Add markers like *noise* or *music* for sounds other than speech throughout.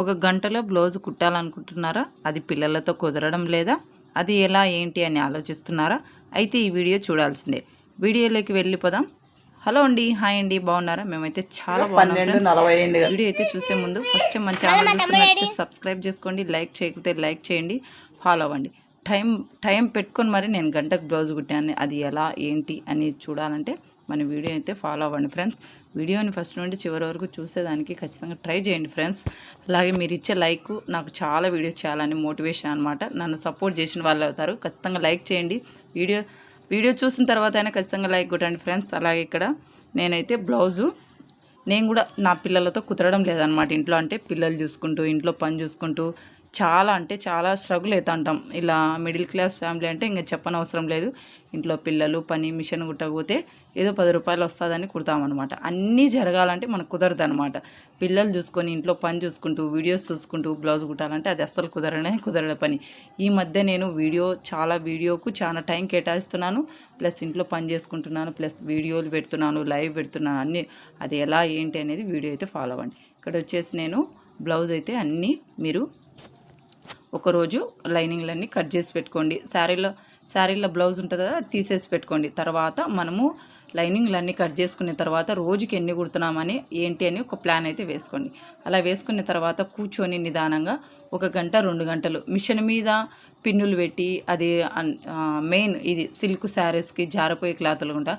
ఒక గంటలో బ్లౌజ్ కుట్టాలనుకుంటున్నారా? అది పిల్లలతో కుదరడం లేదా? అది ఎలా ఏంటి అని ఆలోచిస్తున్నారా? అయితే ఈ వీడియో చూడాల్సిందే. వీడియోలోకి వెళ్ళిపోదాం. హలో అండి హాయ్ అండి బాగున్నారా? మేమైతే చాలా బాగున్నాం వీడియో అయితే చూసే ముందు ఫస్ట్ మన ఛానల్ చూస్తున్నట్టు సబ్స్క్రైబ్ చేసుకోండి లైక్ చేయకపోతే లైక్ చేయండి ఫాలో అవ్వండి. టైం టైం పెట్టుకొని మరి నేను గంటకు బ్లౌజ్ కుట్టాను. అది ఎలా ఏంటి అని చూడాలంటే మన వీడియో అయితే ఫాలో అవ్వండి ఫ్రెండ్స్ వీడియోని ఫస్ట్ నుండి చివరి వరకు చూసేదానికి ఖచ్చితంగా ట్రై చేయండి ఫ్రెండ్స్. అలాగే మీరు ఇచ్చే లైక్ నాకు చాలా వీడియోస్ చేయాలని మోటివేషన్ అనమాట నన్ను సపోర్ట్ చేసిన వాళ్ళు అవుతారు. ఖచ్చితంగా లైక్ చేయండి. వీడియో వీడియో చూసిన తర్వాత అయినా ఖచ్చితంగా లైక్ కొట్టండి ఫ్రెండ్స్. అలాగే ఇక్కడ నేనైతే బ్లౌజు నేను కూడా నా పిల్లలతో కుదరడం లేదనమాట ఇంట్లో. అంటే పిల్లలు చూసుకుంటూ ఇంట్లో పని చూసుకుంటూ చాలా అంటే చాలా స్ట్రగుల్ అవుతుంటాం ఇలా మిడిల్ క్లాస్ ఫ్యామిలీ అంటే ఇంకా చెప్పనవసరం లేదు. ఇంట్లో పిల్లలు పని మిషన్ కుట్టకపోతే ఏదో పది రూపాయలు వస్తుందని కుడతామన్నమాట. అన్నీ జరగాలంటే మనకు కుదరదు అనమాట పిల్లలు చూసుకొని ఇంట్లో పని చూసుకుంటూ వీడియోస్ చూసుకుంటూ బ్లౌజ్ కుట్టాలంటే అది అస్సలు కుదరనే కుదరని పని. ఈ మధ్య నేను వీడియో చాలా వీడియోకు చాలా టైం కేటాయిస్తున్నాను. ప్లస్ ఇంట్లో పని చేసుకుంటున్నాను ప్లస్ వీడియోలు పెడుతున్నాను లైవ్ పెడుతున్నాను అన్నీ. అది ఎలా ఏంటి అనేది వీడియో అయితే ఫాలో అవ్వండి. ఇక్కడ వచ్చేసి నేను బ్లౌజ్ అయితే అన్నీ మీరు ఒకరోజు లైనింగ్లన్నీ కట్ చేసి పెట్టుకోండి. శారీలో శారీలో బ్లౌజ్ ఉంటుంది కదా తీసేసి పెట్టుకోండి. తర్వాత మనము లైనింగ్లన్నీ కట్ చేసుకున్న తర్వాత రోజుకి ఎన్ని కుడుతున్నామని ఏంటి అని ఒక ప్లాన్ అయితే వేసుకోండి. అలా వేసుకున్న తర్వాత కూర్చొని నిదానంగా ఒక గంట రెండు గంటలు మిషన్ మీద పిన్నులు పెట్టి అది మెయిన్ ఇది సిల్క్ శారీస్కి జారిపోయే క్లాతులు ఉంటా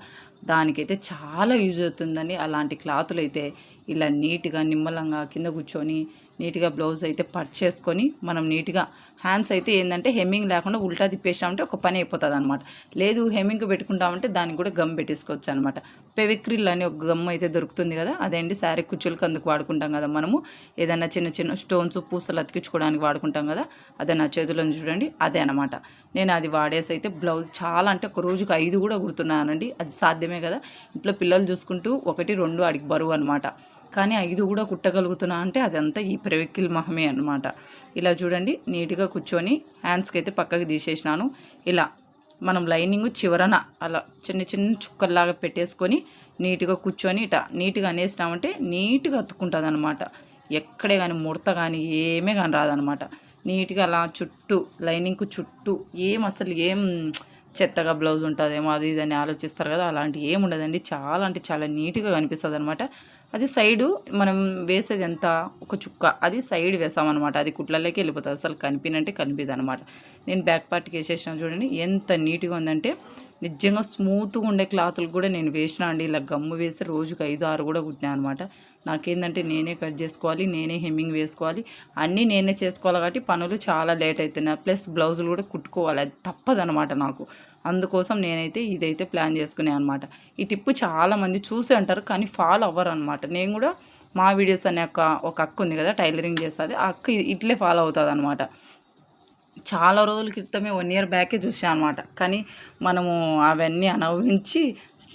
దానికైతే చాలా యూజ్ అవుతుందని అలాంటి క్లాతులు అయితే ఇలా నీట్గా నిమ్మలంగా కింద కూర్చొని నీట్గా బ్లౌజ్ అయితే పట్ చేసుకొని మనం నీట్గా హ్యాండ్స్ అయితే ఏంటంటే హెమ్మింగ్ లేకుండా ఉల్టా తిప్పేసామంటే ఒక పని అయిపోతుంది అనమాట లేదు హెమ్మింగ్ పెట్టుకుంటామంటే దానికి కూడా గమ్ పెట్టేసుకోవచ్చు అనమాట పెవిక్రిల్ అని ఒక గమ్ అయితే దొరుకుతుంది కదా అదేంటి శారీ కుచ్చులకు అందుకు వాడుకుంటాం కదా మనము. ఏదైనా చిన్న చిన్న స్టోన్స్ పూసలు అతికించుకోవడానికి వాడుకుంటాం కదా అదే నా చేతిలో చూడండి అదే అనమాట నేను అది వాడేసి అయితే బ్లౌజ్ చాలా అంటే ఒక రోజుకి ఐదు కూడా కుడుతున్నానండి అది సాధ్యమే కదా. ఇంట్లో పిల్లలు చూసుకుంటూ ఒకటి రెండు అడిగి బరువు అనమాట కానీ ఐదు కూడా కుట్టగలుగుతున్నా అంటే అదంతా ఈ ప్రవిక్కిల్ మహమే అనమాట ఇలా చూడండి నీట్గా కూర్చొని హ్యాండ్స్కి అయితే పక్కకి తీసేసినాను. ఇలా మనం లైనింగ్ చివరన అలా చిన్న చిన్న చుక్కల్లాగా పెట్టేసుకొని నీట్గా కూర్చొని ఇట నీట్గా అనేసినామంటే నీట్గా అతుక్కుంటుంది అనమాట ఎక్కడే కానీ ముడత కానీ ఏమే కానీ రాదనమాట నీట్గా అలా చుట్టూ లైనింగ్కు చుట్టూ ఏం అసలు ఏం చెత్తగా బ్లౌజ్ ఉంటుందేమో అది ఇది అని ఆలోచిస్తారు కదా అలాంటి ఏం ఉండదండి. చాలా అంటే చాలా నీట్గా కనిపిస్తుంది అనమాట అది సైడు మనం వేసేది ఎంత? ఒక చుక్క. అది సైడ్ వేసామన్నమాట. అది కుట్లలోకి వెళ్ళిపోతుంది. అసలు కనిపినంటే కనిపిదనమాట నేను బ్యాక్ పార్ట్కి వేసేసిన చూడండి ఎంత నీట్గా ఉందంటే నిజంగా స్మూత్గా ఉండే క్లాతులు కూడా నేను వేసిన అండి. ఇలా గమ్ము వేసి రోజుకి ఐదు ఆరు కూడా కుట్టినా అనమాట నాకేందంటే నేనే కట్ చేసుకోవాలి నేనే హెమ్మింగ్ వేసుకోవాలి అన్నీ నేనే చేసుకోవాలి కాబట్టి పనులు చాలా లేట్ అవుతున్నాయి ప్లస్ బ్లౌజులు కూడా కుట్టుకోవాలి. అది తప్పదనమాట నాకు. అందుకోసం నేనైతే ఇదైతే ప్లాన్ చేసుకునే అనమాట ఈ టిప్పు చాలామంది చూసి అంటారు కానీ ఫాలో అవ్వరు అనమాట నేను కూడా మా వీడియోస్ అనే ఒక ఒక అక్క ఉంది కదా టైలరింగ్ చేస్తుంది. ఆ అక్క ఇట్లే ఫాలో అవుతుంది అనమాట చాలా రోజుల క్రితమే వన్ ఇయర్ బ్యాకే చూసాం అనమాట కానీ మనము అవన్నీ అనుభవించి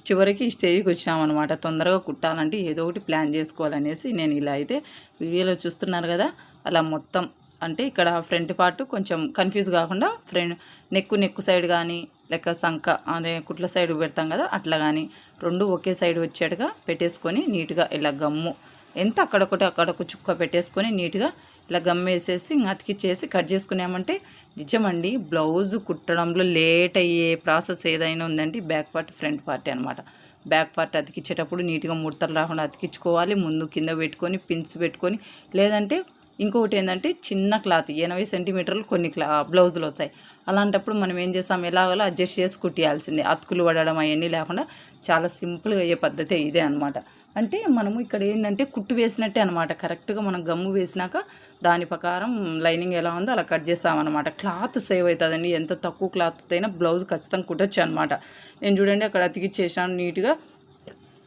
చివరికి స్టేజ్కి వచ్చామన్నమాట తొందరగా కుట్టాలంటే ఏదో ఒకటి ప్లాన్ చేసుకోవాలనేసి నేను ఇలా అయితే వీడియోలో చూస్తున్నారు కదా. అలా మొత్తం అంటే ఇక్కడ ఫ్రంట్ పార్ట్ కొంచెం కన్ఫ్యూజ్ కాకుండా ఫ్రంట్ నెక్కు నెక్కు సైడ్ కానీ లేక సంక అదే కుట్ల సైడ్ పెడతాం కదా అట్లా కానీ రెండు ఒకే సైడ్ వచ్చేట్టుగా పెట్టేసుకొని నీట్గా ఇలా గమ్ము ఎంత అక్కడొకటి అక్కడొక చుక్క పెట్టేసుకొని నీట్గా ఇలా గమ్ వేసేసి అతికిచ్చేసి కట్ చేసుకున్నామంటే నిజమండి బ్లౌజ్ కుట్టడంలో లేట్ అయ్యే ప్రాసెస్ ఏదైనా ఉందంటే బ్యాక్ పార్ట్ ఫ్రంట్ పార్ట్ అనమాట బ్యాక్ పార్ట్ అతికిచ్చేటప్పుడు నీట్గా ముడతలు రాకుండా అతికించుకోవాలి ముందు కింద పెట్టుకొని పిన్స్ పెట్టుకొని లేదంటే ఇంకొకటి ఏంటంటే చిన్న క్లాత్ ఎనభై సెంటీమీటర్లు కొన్ని క్లా బ్లౌజులు వచ్చాయి అలాంటప్పుడు మనం ఏం చేస్తాం ఎలాగోలా అడ్జస్ట్ చేసి కుట్టియాల్సిందే. అతుకులు పడడం అవన్నీ లేకుండా చాలా సింపుల్గా అయ్యే పద్ధతి ఇదే అనమాట అంటే మనము ఇక్కడ ఏంటంటే కుట్టు వేసినట్టే అనమాట కరెక్ట్గా మనం గమ్ము వేసినాక దాని ప్రకారం లైనింగ్ ఎలా ఉందో అలా కట్ చేస్తామన్నమాట. క్లాత్ సేవ్ అవుతుందండి. ఎంత తక్కువ క్లాత్ అయినా బ్లౌజ్ ఖచ్చితంగా కుట్టచ్చు అనమాట నేను చూడండి అక్కడ అతికిచ్చేసాను నీట్గా.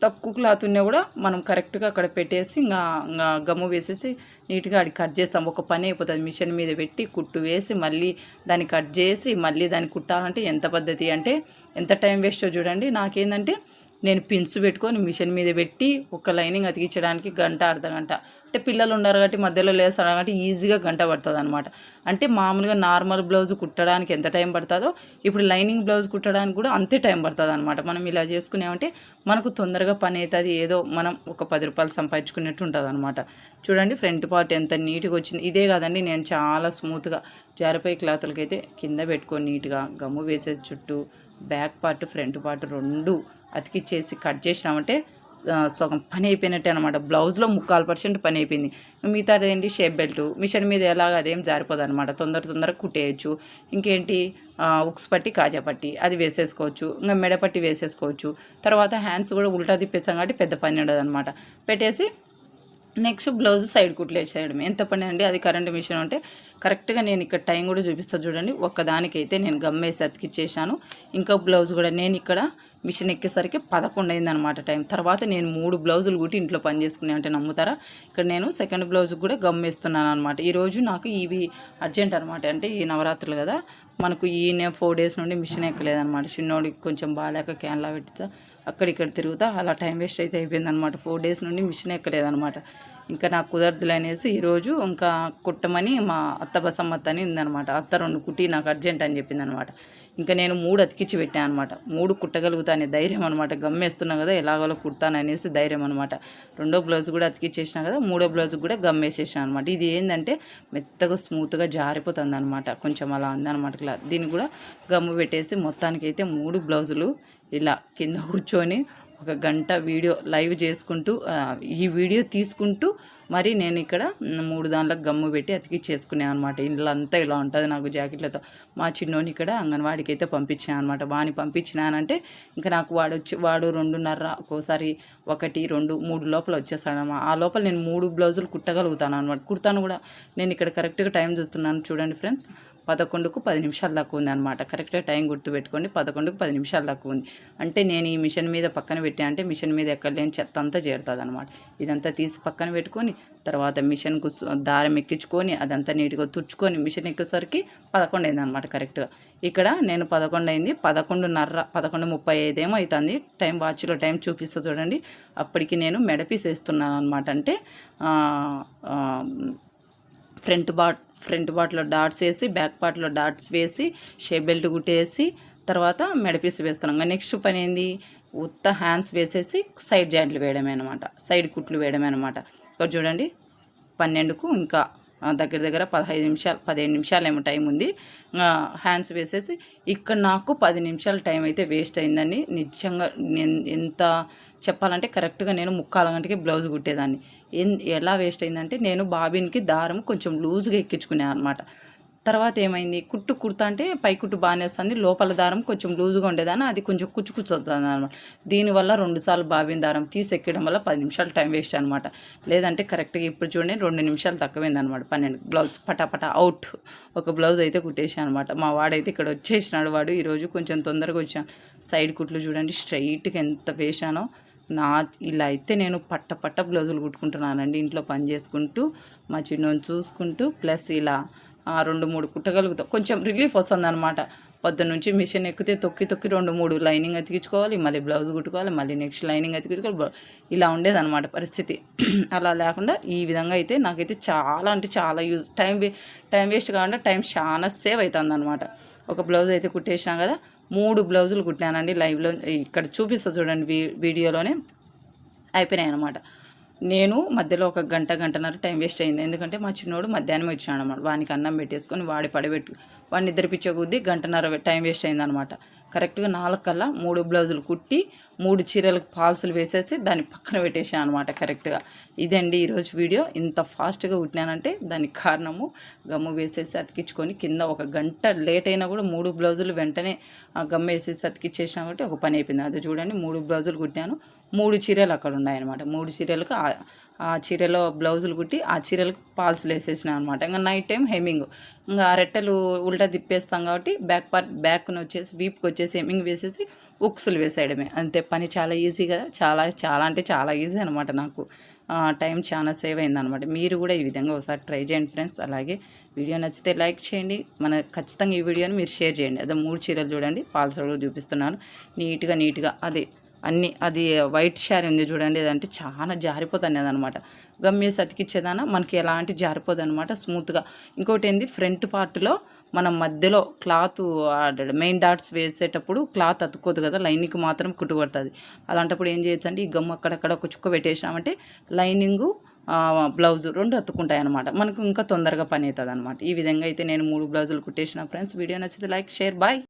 తక్కువ క్లాత్ ఉన్నా కూడా మనం కరెక్ట్గా అక్కడ పెట్టేసి ఇంకా ఇంకా గమ్ము వేసేసి నీట్గా అది కట్ చేస్తాం. ఒక పని అయిపోతుంది. మిషన్ మీద పెట్టి కుట్టు వేసి మళ్ళీ దాన్ని కట్ చేసి మళ్ళీ దాన్ని కుట్టాలంటే ఎంత పద్ధతి అంటే ఎంత టైం వేస్టో చూడండి. నాకేందంటే నేను పిన్స్ పెట్టుకొని మిషన్ మీద పెట్టి ఒక లైనింగ్ అతికించడానికి గంట అర్ధ గంట. అంటే పిల్లలు ఉన్నారు కాబట్టి మధ్యలో లేస్తారు కాబట్టి ఈజీగా గంట పడుతుంది అనమాట అంటే మామూలుగా నార్మల్ బ్లౌజ్ కుట్టడానికి ఎంత టైం పడుతుందో ఇప్పుడు లైనింగ్ బ్లౌజ్ కుట్టడానికి కూడా అంతే టైం పడుతుంది అనమాట మనం ఇలా చేసుకున్నామంటే మనకు తొందరగా పని అవుతుంది ఏదో మనం ఒక పది రూపాయలు సంపాదించుకున్నట్టు ఉంటుంది అనమాట చూడండి ఫ్రంట్ పార్ట్ ఎంత నీట్గా వచ్చింది. ఇదే కాదండి నేను చాలా స్మూత్గా జారిపోయి క్లాతులకి అయితే కింద పెట్టుకొని నీట్గా గమ్ము వేసేసి చుట్టూ బ్యాక్ పార్ట్ ఫ్రంట్ పార్ట్ రెండు అతికిచ్చేసి కట్ చేసినామంటే సగం పని అయిపోయినట్టే అనమాట బ్లౌజ్లో ముక్కాలు పర్సెంట్ పని అయిపోయింది. మిగతా ఏంటి? Shape belt. మిషన్ మీద ఎలాగ అదేం జారిపోదు అనమాట తొందర తొందరగా కుట్టేయచ్చు. ఇంకేంటి? ఉక్స్ పట్టి కాజా పట్టి అది వేసేసుకోవచ్చు. ఇంకా మెడ పట్టి వేసేసుకోవచ్చు. తర్వాత హ్యాండ్స్ కూడా ఉల్టా తిప్పేసాం కాబట్టి పెద్ద పని ఉండదు అనమాట పెట్టేసి నెక్స్ట్ బ్లౌజ్ సైడ్ కుట్లేసేయడం ఎంత పని అండి? అది కరెంట్ మిషన్ ఉంటే కరెక్ట్గా నేను ఇక్కడ టైం కూడా చూపిస్తాను చూడండి. ఒక్కదానికైతే నేను గమ్మేసి అతికిచ్చేసాను. ఇంకా బ్లౌజ్ కూడా నేను ఇక్కడ మిషన్ ఎక్కేసరికి పదకొండు అయిందనమాట టైం. తర్వాత నేను మూడు బ్లౌజులు కుట్టి ఇంట్లో పని చేసుకునే అంటే నమ్ముతారా? ఇక్కడ నేను సెకండ్ బ్లౌజ్ కూడా గమ్మేస్తున్నాను అనమాట ఈరోజు నాకు ఇవి అర్జెంట్ అనమాట అంటే ఈ నవరాత్రులు కదా మనకు ఈ ఫోర్ డేస్ నుండి మిషన్ ఎక్కలేదనమాట చిన్నోడికి కొంచెం బాగాలేక క్యాన్లా పెట్టితే అక్కడిక్కడ తిరుగుతా అలా టైం వేస్ట్ అయితే అయిపోయిందనమాట ఫోర్ డేస్ నుండి మిషన్ ఎక్కలేదనమాట ఇంకా నాకు కుదరదులు అనేసి ఈరోజు ఇంకా కుట్టమని మా అత్త బసమ్మత్త అని ఉందనమాట అత్త రెండు కుట్టి నాకు అర్జెంట్ అని చెప్పిందనమాట ఇంకా నేను మూడు అతికిచ్చి పెట్టాను అనమాట మూడు కుట్టగలుగుతాను ధైర్యం అనమాట గమ్మేస్తున్నా కదా ఎలాగోలో కుడతాను అనేసి ధైర్యం అనమాట రెండో బ్లౌజ్ కూడా అతికిచ్చేసినా కదా మూడో బ్లౌజ్ కూడా గమ్మేసేసాను అనమాట ఇది ఏంటంటే మెత్తగా స్మూత్గా జారిపోతుంది అనమాట కొంచెం అలా ఉందన్నమాట ఇలా దీన్ని కూడా గమ్ము పెట్టేసి మొత్తానికి అయితే మూడు బ్లౌజులు ఇలా కింద కూర్చొని ఒక గంట వీడియో లైవ్ చేసుకుంటూ ఈ వీడియో తీసుకుంటూ మరి నేను ఇక్కడ మూడు దాంట్లో గమ్ము పెట్టి అతికిచ్చేసుకున్నాను అనమాట ఇంట్లో అంతా ఇలా ఉంటుంది నాకు జాకెట్లతో. మా చిన్నోని ఇక్కడ అంగన్వాడికి అయితే పంపించాను అనమాట వాని పంపించినానంటే ఇంకా నాకు వాడు వచ్చి వాడు రెండున్నర ఒక్కోసారి ఒకటి రెండు మూడు లోపల వచ్చేస్తాడనమాట ఆ లోపల నేను మూడు బ్లౌజులు కుట్టగలుగుతాను అనమాట కుడతాను కూడా. నేను ఇక్కడ కరెక్ట్గా టైం చూస్తున్నాను. చూడండి ఫ్రెండ్స్. పదకొండుకు పది నిమిషాలు దాకా ఉంది అనమాట కరెక్ట్గా టైం గుర్తుపెట్టుకోండి పదకొండుకు పది నిమిషాలు దాకా ఉంది. అంటే నేను ఈ మిషన్ మీద పక్కన పెట్టా అంటే మిషన్ మీద ఎక్కడ లేని చెత్త అంతా చేరుతుంది అనమాట ఇదంతా తీసి పక్కన పెట్టుకొని తర్వాత మిషన్కు దారం ఎక్కించుకొని అదంతా నీట్గా తుడుచుకొని మిషన్ ఎక్కేసరికి పదకొండు అయింది అనమాట కరెక్ట్గా. ఇక్కడ నేను పదకొండు అయింది. పదకొండున్నర పదకొండు ముప్పై ఐదేమో అవుతుంది టైం వాచ్లో టైం చూపిస్తూ చూడండి. అప్పటికి నేను మెడపీస్ వేస్తున్నాను అనమాట అంటే ఫ్రంట్ బాట్ ఫ్రంట్ పార్ట్లో డాట్స్ వేసి బ్యాక్ పార్ట్లో డాట్స్ వేసి షేప్ బెల్ట్ కుట్టేసి తర్వాత మెడపీస్ వేస్తున్నాం. ఇంకా నెక్స్ట్ పని ఏంది? ఉత్త హ్యాండ్స్ వేసేసి సైడ్ జాయింట్లు వేయడమే అనమాట సైడ్ కుట్లు వేయడమే అనమాట ఇక్కడ చూడండి పన్నెండుకు ఇంకా దగ్గర దగ్గర పదహైదు నిమిషాలు పదిహేను నిమిషాలు ఏమో టైం ఉంది. హ్యాండ్స్ వేసేసి ఇక్కడ నాకు పది నిమిషాల టైం అయితే వేస్ట్ అయిందండి. నిజంగా నేను ఎంత చెప్పాలంటే కరెక్ట్గా నేను ముక్కాల గంటకి బ్లౌజ్ కుట్టేదాన్ని. ఎలా వేస్ట్ అయిందంటే నేను బాబిన్కి దారం కొంచెం లూజ్గా ఎక్కించుకున్నాను అనమాట తర్వాత ఏమైంది? కుట్టు కుర్తా అంటే పై కుట్టు బాగానే వస్తుంది లోపల దారం కొంచెం లూజుగా ఉండేదాన్ని అది కొంచెం కుచ్చు అనమాట దీనివల్ల రెండుసార్లు బాబిన్ దారం తీసెక్కడం వల్ల పది నిమిషాలు టైం వేస్ట్ అనమాట లేదంటే కరెక్ట్గా ఇప్పుడు చూడండి రెండు నిమిషాలు తక్కువైంది అనమాట పన్నెండు బ్లౌజ్ పటాపట అవుట్. ఒక బ్లౌజ్ అయితే కుట్టేసాను అనమాట మా వాడైతే ఇక్కడ వచ్చేసినాడు వాడు ఈరోజు కొంచెం తొందరగా వచ్చాను. సైడ్ కుట్లు చూడండి స్ట్రైట్గా ఎంత వేసానో నా ఇలా అయితే నేను పట్ట పట్ట బ్లౌజులు కుట్టుకుంటున్నానండి. ఇంట్లో పని చేసుకుంటూ మా చిన్నోని చూసుకుంటూ ప్లస్ ఇలా రెండు మూడు కుట్టగలుగుతాం. కొంచెం రిలీఫ్ వస్తుంది అనమాట పొద్దున్న నుంచి మిషన్ ఎక్కితే తొక్కి తొక్కి రెండు మూడు లైనింగ్ అతికించుకోవాలి మళ్ళీ బ్లౌజ్ కుట్టుకోవాలి మళ్ళీ నెక్స్ట్ లైనింగ్ అతికించుకోవాలి. బ్లౌ- ఇలా ఉండేదన్నమాట పరిస్థితి. *clears throat* అలా లేకుండా ఈ విధంగా అయితే నాకైతే చాలా అంటే చాలా use time way time waste కాకుండా టైం చాలా సేవ్ అవుతుంది అనమాట ఒక బ్లౌజ్ అయితే కుట్టేసినా కదా మూడు బ్లౌజులు కుట్టానండి లైవ్లో. ఇక్కడ చూపిస్తా చూడండి వీడియోలోనే. అయిపోయినాయి అనమాట నేను మధ్యలో ఒక గంట గంటన్నర టైం వేస్ట్ అయింది. ఎందుకంటే మా చిన్నోడు మధ్యాహ్నం వచ్చాడు అనమాట వానికి అన్నం పెట్టేసుకొని వాడి పడబెట్టు వాడిని నిద్రపించే కొద్దీ గంటన్నర టైం వేస్ట్ అయింది అనమాట కరెక్ట్గా నాలుగు కల్లా మూడు బ్లౌజులు కుట్టి మూడు చీరలకు పాల్సులు వేసేసి దాన్ని పక్కన పెట్టేసాను అనమాట కరెక్ట్గా. ఇదండి ఈరోజు వీడియో. ఇంత ఫాస్ట్గా కుట్టినానంటే దానికి కారణము గమ్ము వేసేసి అతికించుకొని కింద ఒక గంట లేట్ అయినా కూడా మూడు బ్లౌజులు వెంటనే ఆ వేసేసి అతికిచ్చేసాను కాబట్టి ఒక పని అయిపోయింది. అది చూడండి మూడు బ్లౌజులు కుట్టాను. మూడు చీరలు అక్కడ ఉన్నాయన్నమాట. మూడు చీరలకు ఆ- చీరలో బ్లౌజులు కుట్టి ఆ చీరలకు పాల్స్లు వేసేసిన అనమాట ఇంకా నైట్ టైం హెమ్మింగ్. ఇంకా ఆ రెట్టెలు ఉల్టా తిప్పేస్తాం కాబట్టి బ్యాక్ పార్ట్ బ్యాక్ను వచ్చేసి వీప్కి వచ్చేసి హెమ్మింగ్ వేసేసి ఉక్సులు వేసేయడమే. అంతే పని చాలా ఈజీ కదా. చాలా చాలా అంటే చాలా ఈజీ అనమాట నాకు. ఆ, టైం చాలా సేవ్ అయిందనమాట మీరు కూడా ఈ విధంగా ఒకసారి ట్రై చేయండి ఫ్రెండ్స్ అలాగే వీడియో నచ్చితే లైక్ చేయండి. మన ఖచ్చితంగా ఈ వీడియోని మీరు షేర్ చేయండి. అదే మూడు చీరలు చూడండి పాల్స్ చూపిస్తున్నాను. నీట్గా నీట్గా అదే అన్ని అది వైట్ శారీ ఉంది చూడండి అదంటే చాలా జారిపోతుంది అదనమాట. గమ్మేసి అతికిచ్చేదాన మనకి ఎలాంటి జారిపోదు అనమాట స్మూత్గా ఇంకోటి ఏంది ఫ్రంట్ పార్ట్లో మనం మధ్యలో క్లాత్ మెయిన్ డాట్స్ వేసేటప్పుడు క్లాత్ అతుక్కోదు కదా లైనింగ్ మాత్రం కుట్టుకొడుతుంది. అలాంటప్పుడు ఏం చేయొచ్చు అంటే ఈ గమ్ అక్కడక్కడ ఒక చుక్క పెట్టేసినామంటే లైనింగు బ్లౌజ్ రెండు అతుక్కుంటాయి అనమాట మనకు ఇంకా తొందరగా పని అవుతుంది అనమాట ఈ విధంగా అయితే నేను మూడు బ్లౌజులు కుట్టేసిన ఫ్రెండ్స్ వీడియో నచ్చితే లైక్ షేర్ బాయ్